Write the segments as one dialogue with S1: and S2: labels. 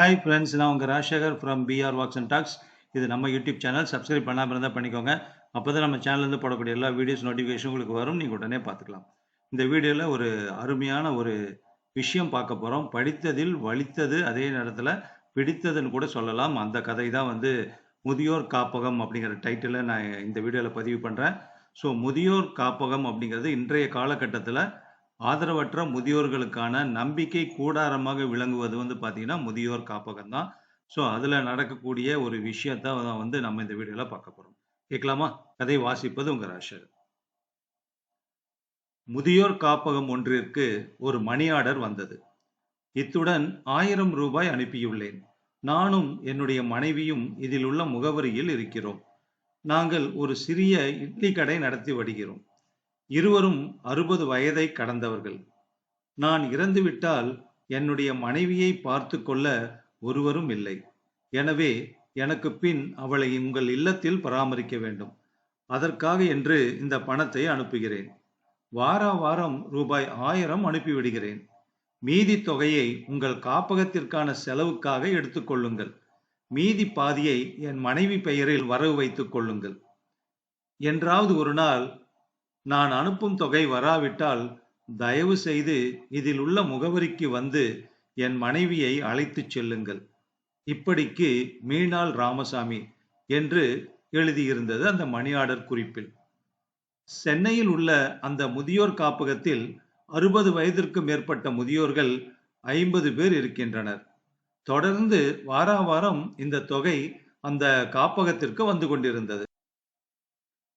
S1: Hi friends நான் உங்கள் Rajasekar from PR walks and talks இது நம்ம யூடியூப் சேனல் சப்ஸ்கிரைப் பண்ணாமல் இருந்தால் பண்ணிக்கோங்க. அப்போ தான் நம்ம சேனல்லேருந்து போடக்கூடிய எல்லா வீடியோஸ் நோட்டிஃபிகேஷன் உங்களுக்கு வரும். நீங்கள் உடனே பார்த்துக்கலாம். இந்த வீடியோவில் ஒரு அருமையான ஒரு விஷயம் பார்க்க போகிறோம் படித்ததில் வலித்தது அதே நேரத்தில் பிடித்ததுன்னு கூட சொல்லலாம். அந்த கதை தான் வந்து முதியோர் காப்பகம் அப்படிங்கிற டைட்டிலை நான் இந்த வீடியோவில் பதிவு பண்ணுறேன் ஸோ முதியோர் காப்பகம் அப்படிங்கிறது இன்றைய காலகட்டத்தில் ஆதரவற்ற முதியோர்களுக்கான நம்பிக்கை கூடாரமாக விளங்குவது வந்து பார்த்தீங்கன்னா முதியோர் காப்பகம் தான் ஸோ அதில் நடக்கக்கூடிய ஒரு விஷயத்தை வந்து நம்ம இந்த வீடியோவில் பார்க்க போகிறோம் கேட்கலாமா? கதை வாசிப்பது உங்கள் ராஷர் முதியோர் காப்பகம் ஒன்றிற்கு ஒரு மணி ஆர்டர் வந்தது. இத்துடன் ஆயிரம் ரூபாய் அனுப்பியுள்ளேன். நானும் என்னுடைய மனைவியும் இதில் உள்ள முகவரியில் இருக்கிறோம். நாங்கள் ஒரு சிறிய இட்லி கடை நடத்தி வருகிறோம். இருவரும் அறுபது வயதை கடந்தவர்கள். நான் இறந்துவிட்டால் என்னுடைய மனைவியை பார்த்து கொள்ள ஒருவரும் இல்லை. எனவே எனக்கு பின் அவளை உங்கள் இல்லத்தில் பராமரிக்க வேண்டும். அதற்காக என்று இந்த பணத்தை அனுப்புகிறேன். வார வாரம் ரூபாய் ஆயிரம் அனுப்பிவிடுகிறேன். மீதி தொகையை உங்கள் காப்பகத்திற்கான செலவுக்காக எடுத்துக்கொள்ளுங்கள் மீதி பாதியை என் மனைவி பெயரில் வரவு வைத்துக் கொள்ளுங்கள். என்றாவது ஒரு நாள் நான் அனுப்பும் தொகை வராவிட்டால் தயவு செய்து இதில் உள்ள முகவரிக்கு வந்து என் மனைவியை அழைத்துச் செல்லுங்கள். இப்படிக்கு மீனாள் ராமசாமி என்று எழுதியிருந்தது அந்த மணி ஆர்டர் குறிப்பில். சென்னையில் உள்ள அந்த முதியோர் காப்பகத்தில் அறுபது வயதிற்கு மேற்பட்ட முதியோர்கள் ஐம்பது பேர் இருக்கின்றனர். தொடர்ந்து வாரா வாரம் இந்த தொகை அந்த காப்பகத்திற்கு வந்து கொண்டிருந்தது.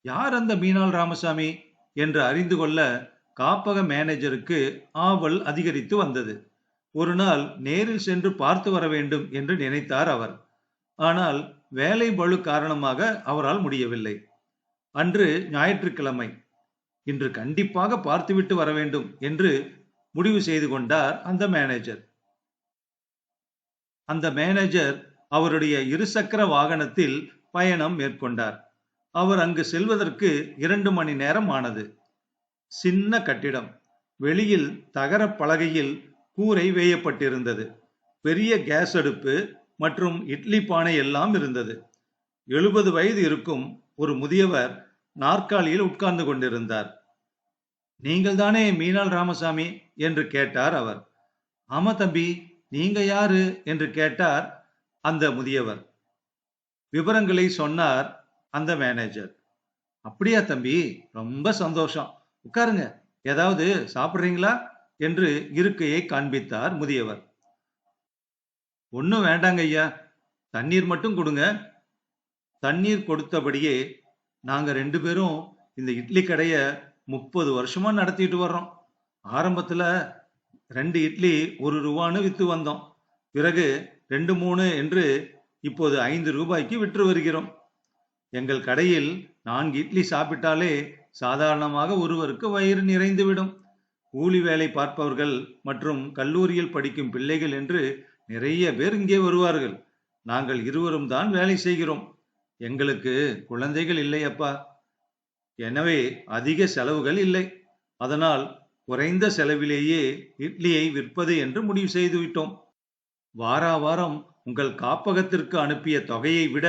S1: யார் அந்த மீனாள் ராமசாமி? என்று அறிந்து கொள்ள காப்பக மேனேஜருக்கு ஆவல் அதிகரித்து வந்தது. ஒரு நாள் நேரில் சென்று பார்த்து வர வேண்டும் என்று நினைத்தார் அவர். ஆனால் வேலை பளு காரணமாக அவரால் முடியவில்லை. அன்று ஞாயிற்றுக்கிழமை. இன்று கண்டிப்பாக பார்த்துவிட்டு வர வேண்டும் என்று முடிவு செய்து கொண்டார் அந்த மேனேஜர் அந்த மேனேஜர் அவருடைய இருசக்கர வாகனத்தில் பயணம் மேற்கொண்டார். அவர் அங்கு செல்வதற்கு இரண்டு மணி நேரம் ஆனது. சின்ன கட்டிடம். வெளியில் தகர பலகையில் கூரை வேயப்பட்டிருந்தது. பெரிய கேஸ் அடுப்பு மற்றும் இட்லி பானை எல்லாம் இருந்தது. எழுபது வயது இருக்கும் ஒரு முதியவர் நாற்காலியில் உட்கார்ந்து கொண்டிருந்தார். நீங்கள் தானே மீனாள் ராமசாமி? என்று கேட்டார் அவர். ஆமா தம்பி நீங்க யாரு? என்று கேட்டார் அந்த முதியவர். விவரங்களை சொன்னார் அந்த மேனேஜர் அப்படியா தம்பி? ரொம்ப சந்தோஷம். உட்காருங்க. ஏதாவது சாப்பிட்றீங்களா? என்று இருக்கையை காண்பித்தார் முதியவர். ஒன்றும் வேண்டாங்க ஐயா. தண்ணீர் மட்டும் கொடுங்க. தண்ணீர் கொடுத்தபடியே நாங்கள் ரெண்டு பேரும் இந்த இட்லி கடையை முப்பது வருஷமா நடத்திட்டு வர்றோம். ஆரம்பத்தில் ரெண்டு இட்லி ஒரு ரூபான்னு விற்று வந்தோம். பிறகு ரெண்டு மூணு என்று இப்போது ஐந்து ரூபாய்க்கு விற்று வருகிறோம். எங்கள் கடையில் நான்கு இட்லி சாப்பிட்டாலே சாதாரணமாக ஒருவருக்கு வயிறு நிறைந்துவிடும். கூலி வேலை பார்ப்பவர்கள் மற்றும் கல்லூரியில் படிக்கும் பிள்ளைகள் என்று நிறைய பேர் இங்கே வருவார்கள். நாங்கள் இருவரும் தான் வேலை செய்கிறோம். எங்களுக்கு குழந்தைகள் இல்லை அப்பா. எனவே அதிக செலவுகள் இல்லை. அதனால் குறைந்த செலவிலேயே இட்லியை விற்பது என்று முடிவு செய்துவிட்டோம். வாரா வாரம் உங்கள் காப்பகத்திற்கு அனுப்பிய தொகையை விட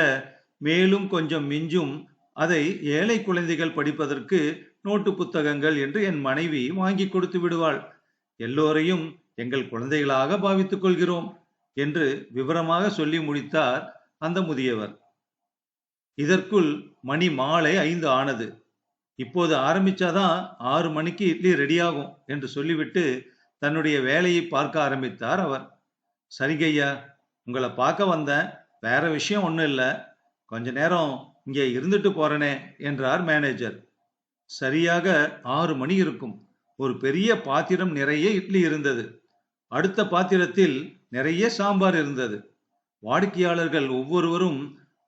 S1: மேலும் கொஞ்சம் மிஞ்சும் அதை ஏழை குழந்தைகள் படிப்பதற்கு நோட்டு புத்தகங்கள் என்று என் மனைவி வாங்கி கொடுத்து விடுவாள். எல்லோரையும் எங்கள் குழந்தைகளாக பாவித்துக் கொள்கிறோம் என்று விவரமாக சொல்லி முடித்தார் அந்த முதியவர். இதற்குள் மணி மாலை ஐந்து ஆனது. இப்போது ஆரம்பிச்சாதான் ஆறு மணிக்கு இட்லி ரெடியாகும் என்று சொல்லிவிட்டு தன்னுடைய வேலையை பார்க்க ஆரம்பித்தார் அவர். சரிங்கய்யா உங்களை பார்க்க வந்தேன். வேற விஷயம் ஒன்றும் இல்லை. கொஞ்ச நேரம் இங்கே இருந்துட்டு போறேனே என்றார் மேனேஜர் சரியாக ஆறு மணி இருக்கும். ஒரு பெரிய பாத்திரம் நிறைய இட்லி இருந்தது. அடுத்த பாத்திரத்தில் நிறைய சாம்பார் இருந்தது. வாடிக்கையாளர்கள் ஒவ்வொருவரும்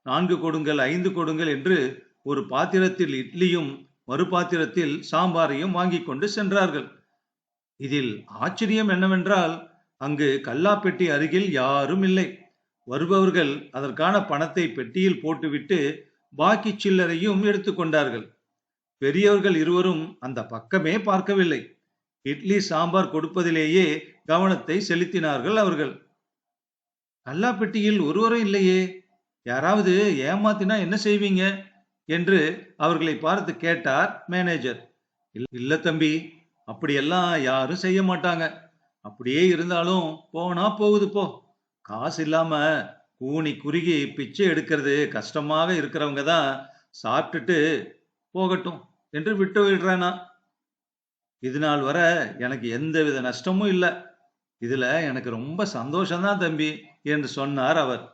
S1: நான்கு கொடுங்கள் ஐந்து கொடுங்கள் என்று ஒரு பாத்திரத்தில் இட்லியும் மறு பாத்திரத்தில் சாம்பாரையும் வாங்கி கொண்டு சென்றார்கள். இதில் ஆச்சரியம் என்னவென்றால் அங்கு கல்லாப்பெட்டி அருகில் யாரும் இல்லை. வருபவர்கள் அதற்கான பணத்தை பெட்டியில் போட்டுவிட்டு பாக்கி சில்லறையும் எடுத்துக்கொண்டார்கள் பெரியவர்கள் இருவரும் அந்த பக்கமே பார்க்கவில்லை. இட்லி சாம்பார் கொடுப்பதிலேயே கவனத்தை செலுத்தினார்கள் அவர்கள். கல்லாப்பெட்டியில் ஒருவரும் இல்லையே. யாராவது ஏமாத்தினா என்ன செய்வீங்க? என்று அவர்களை பார்த்து கேட்டார் மேனேஜர். இல்ல தம்பி அப்படியெல்லாம் யாரும் செய்ய மாட்டாங்க. அப்படியே இருந்தாலும் போனா போகுது போ. காசு இல்லாம கூனி குறுகி பிச்சை எடுக்கிறது கஷ்டமாக இருக்கிறவங்க தான் சாப்பிட்டுட்டு போகட்டும் என்று விட்டு விடுறேனா? இது நாள் வர எனக்கு எந்தவித நஷ்டமும் இல்லை. இதுல எனக்கு ரொம்ப சந்தோஷம்தான் தம்பி என்று சொன்னார் அவர்.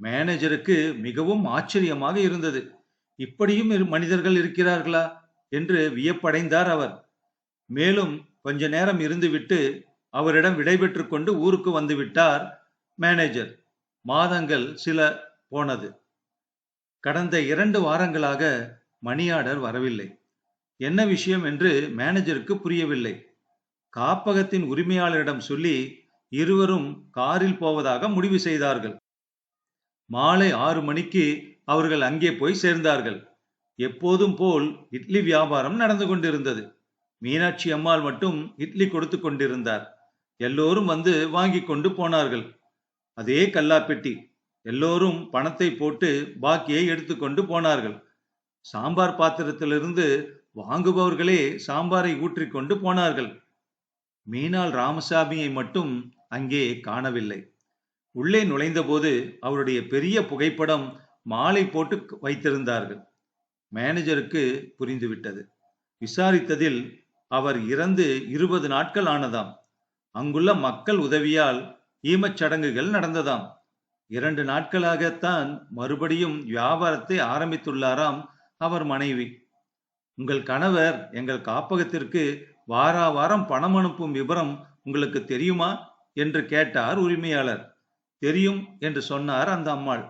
S1: மேனேஜருக்கு மிகவும் ஆச்சரியமாக இருந்தது. இப்படியும் மனிதர்கள் இருக்கிறார்களா? என்று வியப்படைந்தார் அவர். மேலும் கொஞ்ச நேரம் இருந்துவிட்டு அவரிடம் விடைபெற்று கொண்டு ஊருக்கு வந்துவிட்டார் மேனேஜர் மாதங்கள் சில போனது. கடந்த இரண்டு வாரங்களாக மணி ஆர்டர் வரவில்லை. என்ன விஷயம் என்று மேனேஜருக்கு புரியவில்லை. காப்பகத்தின் உரிமையாளரிடம் சொல்லி இருவரும் காரில் போவதாக முடிவு செய்தார்கள். மாலை ஆறு மணிக்கு அவர்கள் அங்கே போய் சேர்ந்தார்கள். எப்போதும் போல் இட்லி வியாபாரம் நடந்து கொண்டிருந்தது. மீனாட்சி அம்மாள் மட்டும் இட்லி கொடுத்து கொண்டிருந்தார். எல்லோரும் வந்து வாங்கி கொண்டு போனார்கள். அதே கல்லாப்பெட்டி. எல்லோரும் பணத்தை போட்டு பாக்கியை எடுத்துக்கொண்டு போனார்கள். சாம்பார் பாத்திரத்திலிருந்து வாங்குபவர்களே சாம்பாரை ஊற்றிக்கொண்டு போனார்கள். மீனால் ராமசாமியை மட்டும் அங்கே காணவில்லை. உள்ளே நுழைந்தபோது அவருடைய பெரிய புகைப்படம் மாலை போட்டு வைத்திருந்தார்கள். மேனேஜருக்கு புரிந்துவிட்டது. விசாரித்ததில் அவர் இறந்து இருபது நாட்கள் ஆனதாம். அங்குள்ள மக்கள் உதவியால் ஈமச் சடங்குகள் நடந்ததாம். இரண்டு நாட்களாகத்தான் மறுபடியும் வியாபாரத்தை ஆரம்பித்துள்ளாராம் அவர் மனைவி. உங்கள் கணவர் எங்கள் காப்பகத்திற்கு வாரா வாரம் பணம் அனுப்பும் விவரம் உங்களுக்கு தெரியுமா? என்று கேட்டார் உரிமையாளர். தெரியும் என்று சொன்னார் அந்த அம்மாள்.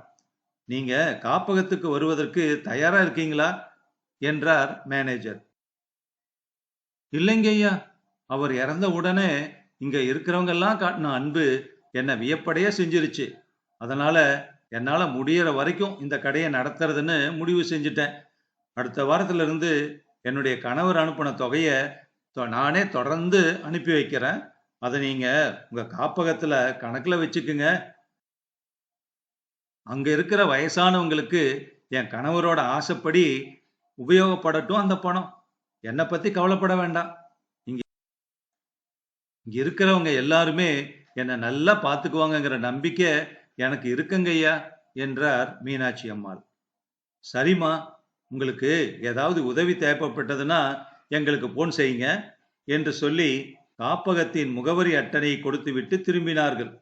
S1: நீங்க காப்பகத்துக்கு வருவதற்கு தயாரா இருக்கீங்களா? என்றார் மேனேஜர். இல்லைங்கய்யா அவர் இறந்த உடனே இங்க இருக்கிறவங்க எல்லாம் காட்டின அன்பு என்னை வியப்படைய செஞ்சிருச்சு. அதனால என்னால் முடிகிற வரைக்கும் இந்த கடையை நடத்துறதுன்னு முடிவு செஞ்சுட்டேன். அடுத்த வாரத்துல இருந்து என்னுடைய கணவர் அனுப்பின தொகையை தொ- நானே தொடர்ந்து அனுப்பி வைக்கிறேன். அதை நீங்கள் உங்கள் காப்பகத்தில் கணக்கில் வச்சுக்குங்க. அங்கே இருக்கிற வயசானவங்களுக்கு என் கணவரோட ஆசைப்படி உபயோகப்படட்டும் அந்த பணம். என்னை பற்றி கவலைப்பட வேண்டாம். இங்கே இங்கே இருக்கிறவங்க எல்லாருமே என்னை நல்லா பார்த்துக்குவாங்கங்கிற நம்பிக்கை எனக்கு இருக்குங்க ஐயா என்றார் மீனாட்சி அம்மாள். சரிம்மா உங்களுக்கு ஏதாவது உதவி தேவைப்பட்டதுன்னா எங்களுக்கு போன் செய்யுங்க என்று சொல்லி காப்பகத்தின் முகவரி அட்டணையை கொடுத்துவிட்டு திரும்பினார்கள்.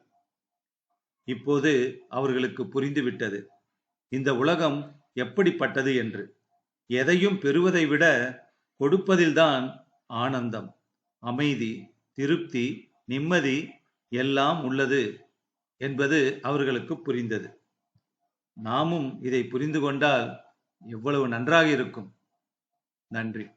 S1: இப்போது அவர்களுக்கு புரிந்துவிட்டது. இந்த உலகம் எப்படிப்பட்டது என்று. எதையும் பெறுவதை விட கொடுப்பதில்தான் ஆனந்தம் அமைதி திருப்தி நிம்மதி எல்லாம் உள்ளது என்பது அவர்களுக்கு புரிந்தது. நாமும் இதை புரிந்து கொண்டால் எவ்வளவு நன்றாக இருக்கும். நன்றி.